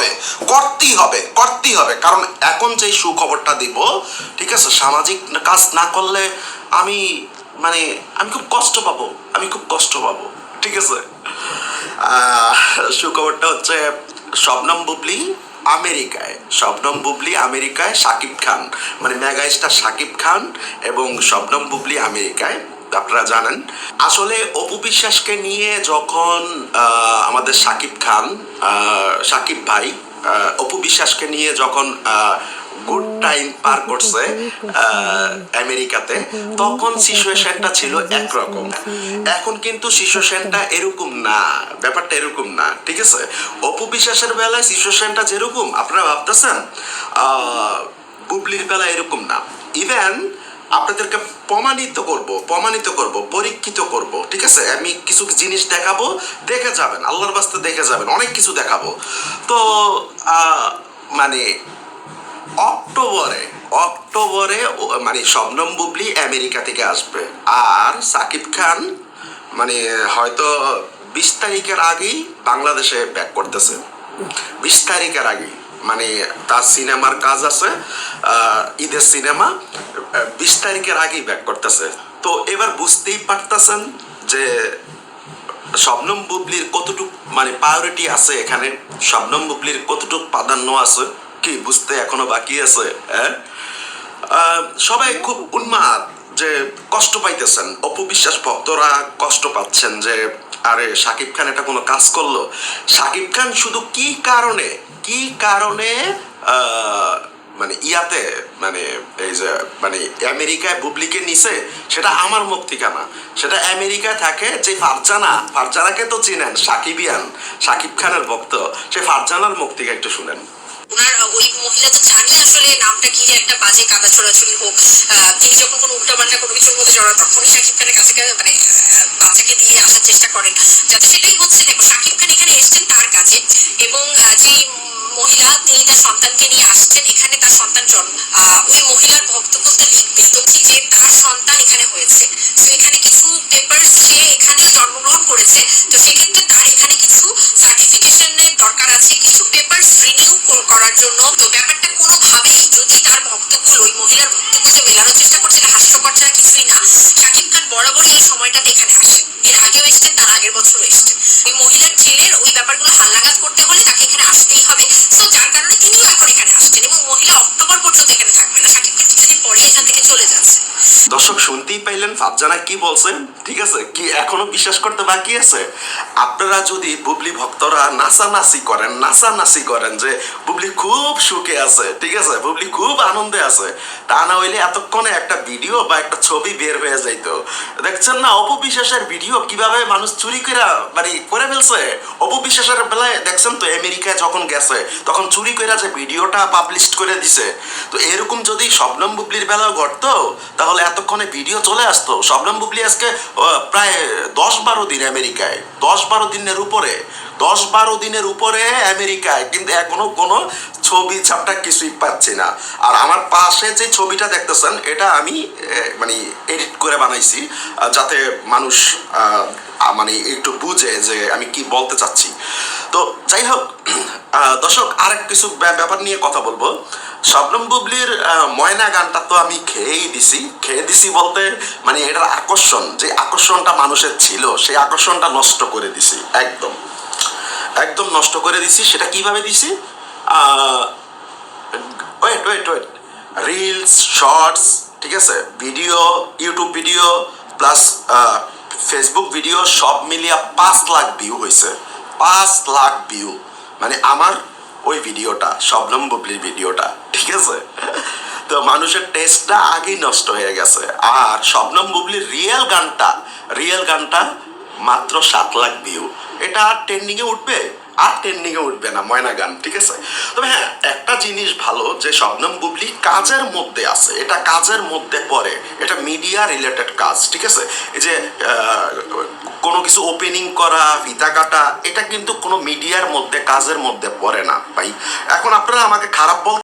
হবে, করতেই হবে করতেই হবে। কারণ এখন যে সুখবরটা দিব, ঠিক আছে, সামাজিক কাজ না করলে আমি মানে আমি খুব কষ্ট পাবো, আমি খুব কষ্ট পাবো, ঠিক আছে? সুখবরটা হচ্ছে শবনম বুবলি আমেরিকায় শবনম বুবলি আমেরিকায় শাকিব খান মানে মেগা স্টার শাকিব খান এবং শবনম বুবলি আমেরিকায়। আপনারা জানেন। আসলে অপু বিশ্বাসকে নিয়ে যখন আমাদের শাকিব খান শাকিব ভাই অপু বিশ্বাসকে নিয়ে যখন গুড টাইম পার করছে আমেরিকাতে, তখন সিচুয়েশনটা ছিল একরকম। এখন কিন্তু সিচুয়েশনটা এরকম না, ব্যাপারটা এরকম না, ঠিক আছে? অপু বিশ্বাসের বেলায় সিচুয়েশনটা যেরকম, আপনারা ভাবতেছেন বুবলির বেলায় এরকম না। ইভেন আপনাদেরকে প্রমাণিত করব প্রমাণিত করব, পরীক্ষিত করব, ঠিক আছে? আমি কিছু জিনিস দেখাবো, দেখে যাবেন, আল্লাহর বাস্তে দেখে যাবেন, অনেক কিছু দেখাবো। তো মানে অক্টোবরে অক্টোবরে মানে শবনম বুবলি আমেরিকা থেকে আসবে। আর সাকিব খান মানে হয়তো বিশ তারিখের আগেই বাংলাদেশে ব্যাক করতেছে। বিশ তারিখের আগেই। মানে তার সিনেমার কাজ আছে ঈদের সিনেমা বিশ তারিখের আগেই ব্যাক করতেছে। তো এবার বুঝতেই পারতেছেন যে শবনম বুবলির কতটুক মানে প্রায়োরিটি আছে এখানে, শবনম বুবলির কতটুক প্রাধান্য আছে, কি বুঝতে এখনও বাকি আছে হ্যাঁ? সবাই খুব উন্মাদ যে কষ্ট পাইতেছেন। অপবিশ্বাস ভক্তরা কষ্ট পাচ্ছেন যে আরে সাকিব খান, এটা কোনো কাজ করল? সাকিব খান শুধু কি কারণে কি কারণে মানে ইয়াতে মানে এই যে মানে আমেরিকায় বুবলিকে নিছে সেটা আমার থেকে সেটা আমেরিকায় থাকে যে ফারজানা, ফারজানাকে তো চিনেন, সাকিবিয়ান, সাকিব খানের ভক্ত, সে ফারজানার মুখ থেকে একটু শুনেন। ওনার ওই মহিলা তো জানি আসলে নামটা যে একটা বাজে কাদা ছড়াছড়ি হোক তিনি যখন কোনো উল্টাপাল্টা কোনো কিছুর মধ্যে জড়ান তখনই শাকিব খানের কাছে মানে বাচ্চাকে দিয়ে আসার চেষ্টা করেন। যাতে সেটাই হচ্ছে। দেখো শাকিব খান এখানে এসছেন তার কাছে এবং আহ, যে মহিলা তিনি তার সন্তানকে নিয়ে আসছেন। এখানে তার সন্তান জন্ম ওই মহিলার ভক্ত বলতে লিখবে তো যে তার সন্তান এখানে হয়েছে। তো এখানে কিছু এই সময়টাতে এখানে আসে এর আগেও এসছেন তার আগের বছরও এসছেন ওই মহিলার ছেলের ওই ব্যাপারগুলো হালনাগাদ করতে দর্শক, শুনতেই পাইলেন কি বলছেন ঠিক আছে? কি এখনও বিশ্বাস করতে বাকি আছে? আপনারা যদি বুবলি ভক্তরা করেন করেন যে বুবলি খুব সুখে আছে, ঠিক আছে? বুবলি খুব আনন্দে আছে। তা না হইলে এতক্ষণে একটা ভিডিও বা একটা ছবি বের হয়ে যাইতো। দেখছেন না, অপবিশ্বাসের ভিডিও কীভাবে মানুষ চুরি করে মানে করে ফেলছে? অপবিশ্বাসের বেলায় দেখছেন তো, আমেরিকায় যখন গেছে, তখন চুরি করে যে ভিডিওটা পাবলিশ করে দিছে। তো এরকম যদি শবনম বুবলির বেলাও ঘটতো তাহলে এতক্ষণে ভিডিও চলে আসতো। শবনম বুবলি আজকে প্রায় দশ বারো দিন আমেরিকায়। দশ বারো দিনের উপরে। দশ বারো দিনের উপরে আমেরিকায়। কিন্তু এখনও কোনো ছবি ছাপটা কিছুই পাচ্ছি না। আর আমার পাশে যে ছবিটা দেখতেছেন, এটা আমি মানে এডিট করে বানাইছি যাতে মানুষ মানে একটু বুঝে যে আমি কি বলতে চাচ্ছি। তো যাই হোক দর্শক, আরেক কিছু ব্যাপার নিয়ে কথা বলব। শবনম বুবলির ময়না গানটা তো আমি খেয়েই দিছি। খেয়ে দিছি বলতে মানে এটার আকর্ষণ, যে আকর্ষণটা মানুষের ছিল, সেই আকর্ষণটা নষ্ট করে দিছি, একদম। একদম নষ্ট করে দিছি, সেটা কীভাবে দিছি? Wait wait wait reels shorts ঠিক আছে? Video YouTube video plus Facebook video সব মিলিয়ে পাঁচ লাখ ভিউ হয়েছে পাঁচ লাখ ভিউ মানে আমার ওই ভিডিওটা, শবনম বুবলির ভিডিওটা, ঠিক আছে? তো মানুষের টেস্টটা আগেই নষ্ট হয়ে গেছে। আর শবনম বুবলির রিয়েল গানটা রিয়েল গানটা মাত্র সাত লাখ ভিউ এটা আর ট্রেন্ডিংয়ে উঠবে, আর ট্রেন্ডিংয়ে উঠবে না, ময়না গান, ঠিক আছে? তবে হ্যাঁ একটা জিনিস ভালো যে শবনম বুবলি কাজের মধ্যে আছে। এটা কাজের মধ্যে পড়ে। এটা মিডিয়া রিলেটেড কাজ, ঠিক আছে? এই যে কোনো কিছু ওপেনিং করা, ফিতা কাটা, এটা কিন্তু কোনো মিডিয়ার মধ্যে, কাজের মধ্যে পড়ে না, ভাই। এখন আপনারা আমাকে খারাপ বল